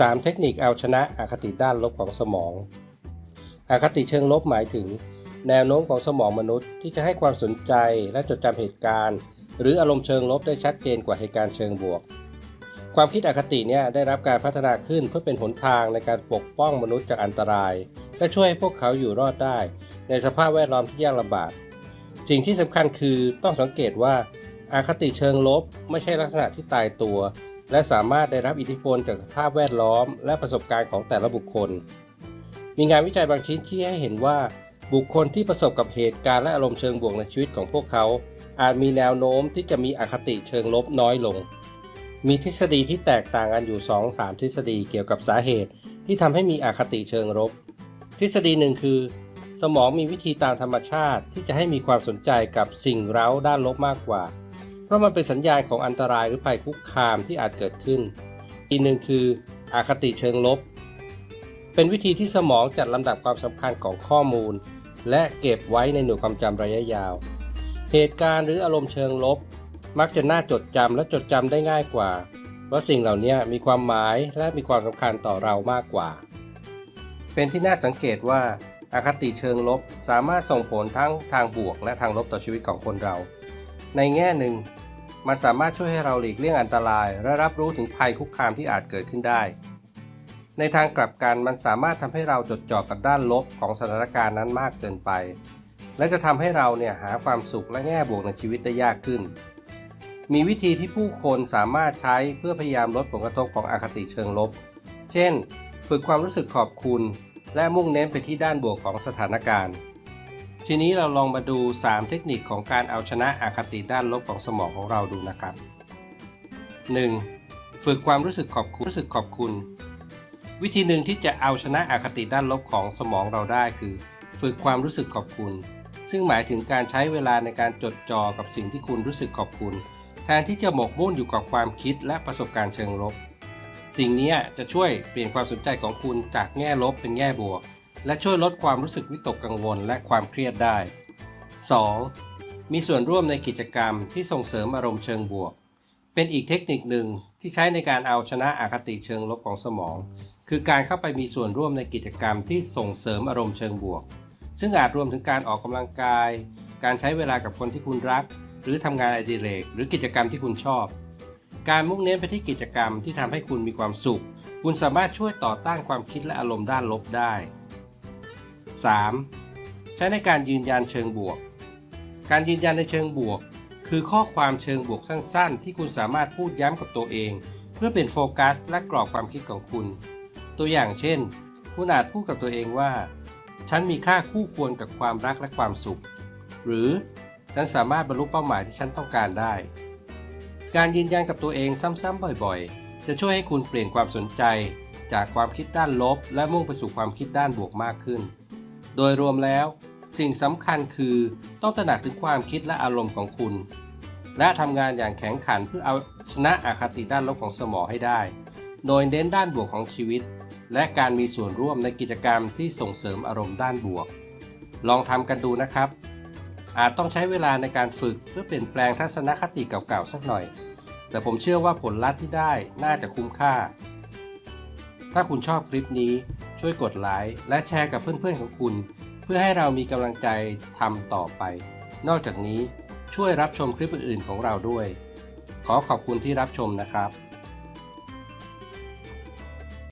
3 เทคนิคเอาชนะอคติด้านลบของสมอง อคติเชิงลบหมายถึง แนวโน้มของสมองมนุษย์ที่จะให้ความสนใจและจดจำเหตุการณ์ หรืออารมณ์เชิงลบได้ชัดเจนกว่าเหตุการณ์เชิงบวก ความคิดอคติเนี่ยได้รับการพัฒนาขึ้นเพื่อเป็นหนทางในการปกป้องมนุษย์จากอันตราย และช่วยให้พวกเขาอยู่รอดได้ ในสภาพแวดล้อมที่ยากลำบากสิ่งที่สำคัญคือต้องสังเกตว่าอาคติเชิงลบไม่ใช่ลักษณะที่ตายตัว และสามารถได้รับอิทธิพลจากสภาพแวดล้อม และประสบการณ์ของแต่ละบุคคล มีงานวิจัยบางชิ้นชี้ให้เห็นว่า บุคคลที่ประสบกับเหตุการณ์และอารมณ์เชิงบวกในชีวิตของพวกเขา อาจมีแนวโน้มที่จะมีอคติเชิงลบน้อยลง มีทฤษฎีที่แตกต่างกันอยู่ 2-3 ทฤษฎีเกี่ยวกับสาเหตุ ที่ทำให้มีอคติเชิงลบ ทฤษฎีหนึ่งคือ สมองมีวิธีตามธรรมชาติที่จะให้มีความสนใจกับสิ่งเร้าด้านลบมากกว่า ราะมันเป็นสัญญาณของอันตรายหรือภัยคุกคามที่อาจเกิดขึ้น อีกหนึ่งคืออคติเชิงลบ เป็นวิธีที่สมองจัดลำดับความสำคัญของข้อมูล และเก็บไว้ในหน่วยความจำระยะยาว เหตุการณ์หรืออารมณ์เชิงลบ มักจะน่าจดจำและจดจำได้ง่ายกว่า เพราะสิ่งเหล่านี้มีความหมายและมีความสำคัญต่อเรามากกว่า เป็นที่น่าสังเกตว่าอาคติเชิงลบสามารถส่งผลทั้งทางบวกและทางลบต่อชีวิตของคนเรา ในแง่หนึ่ง มันสามารถช่วยให้เราหลีกเลี่ยงอันตราย และรับรู้ถึงภัยคุกคามที่อาจเกิดขึ้นได้ ในทางกลับกันมันสามารถทำให้เราจดจ่อกับด้านลบของสถานการณ์นั้นมากเกินไป และจะทำให้เราเนี่ยหาความสุขและแง่บวกในชีวิตได้ยากขึ้น มีวิธีที่ผู้คนสามารถใช้เพื่อพยายามลดผลกระทบของอคติเชิงลบ เช่น ฝึกความรู้สึกขอบคุณ และมุ่งเน้นไปที่ด้านบวกของสถานการณ์ ทีนี้เราลองมาดู 3 เทคนิคของการเอาชนะอคติด้านลบของสมองของเราดูนะครับ 1. ฝึกความรู้สึกขอบคุณรู้สึกขอบคุณ วิธีหนึ่งที่จะเอาชนะอคติด้านลบของสมองเราได้คือ ฝึกความรู้สึกขอบคุณ ซึ่งหมายถึงการใช้เวลาในการจดจ่อกับสิ่งที่คุณรู้สึกขอบคุณ แทนที่จะหมกมุ่นอยู่กับความคิดและประสบการณ์เชิงลบ สิ่งนี้จะช่วยเปลี่ยนความสนใจของคุณจากแง่ลบเป็นแง่บวก และช่วยลดความรู้สึกวิตกกังวลและความเครียดได้ 2. มีส่วนร่วมในกิจกรรมที่ส่งเสริมอารมณ์เชิงบวก เป็นอีกเทคนิคหนึ่งที่ใช้ในการเอาชนะอคติเชิงลบของสมอง คือการเข้าไปมีส่วนร่วมในกิจกรรมที่ส่งเสริมอารมณ์เชิงบวก ซึ่งอาจรวมถึงการออกกำลังกาย การใช้เวลากับคนที่คุณรัก หรือทำงานอดิเรก หรือกิจกรรมที่คุณชอบ การมุ่งเน้นไปที่กิจกรรมที่ทำให้คุณมีความสุข คุณสามารถช่วยต่อต้านความคิดและอารมณ์ด้านลบได้ 3. ใช้ในการยืนยันเชิงบวก การยืนยันในเชิงบวก คือข้อความเชิงบวกสั้นๆ ที่คุณสามารถพูดย้ำกับตัวเอง เพื่อเป็นโฟกัสและกรอบความคิดของคุณ ตัวอย่างเช่น คุณอาจพูดกับตัวเองว่า ฉันมีค่าคู่ควรกับความรักและความสุข หรือฉันสามารถบรรลุเป้าหมายที่ฉันต้องการได้ การยืนยันกับตัวเองซ้ำๆบ่อยๆ จะช่วยให้คุณเปลี่ยนความสนใจจากความคิดด้านลบ และมุ่งไปสู่ความคิดด้านบวกมากขึ้น โดยรวมแล้ว สิ่งสำคัญคือต้องตระหนักถึงความคิดและอารมณ์ของคุณ และทำงานอย่างแข็งขันเพื่อเอาชนะอคติด้านลบของสมองให้ได้ โดยเน้นด้านบวกของชีวิต และการมีส่วนร่วมในกิจกรรมที่ส่งเสริมอารมณ์ด้านบวก ลองทำกันดูนะครับ อาจต้องใช้เวลาในการฝึกเพื่อเปลี่ยนแปลงทัศนคติเก่าๆสักหน่อย แต่ผมเชื่อว่าผลลัพธ์ที่ได้น่าจะคุ้มค่า ถ้าคุณชอบคลิปนี้ ช่วยกดไลค์และแชร์กับเพื่อนๆของคุณ เพื่อให้เรามีกำลังใจทำต่อไป นอกจากนี้ช่วยรับชมคลิปอื่นๆของเราด้วย ขอขอบคุณที่รับชมนะครับ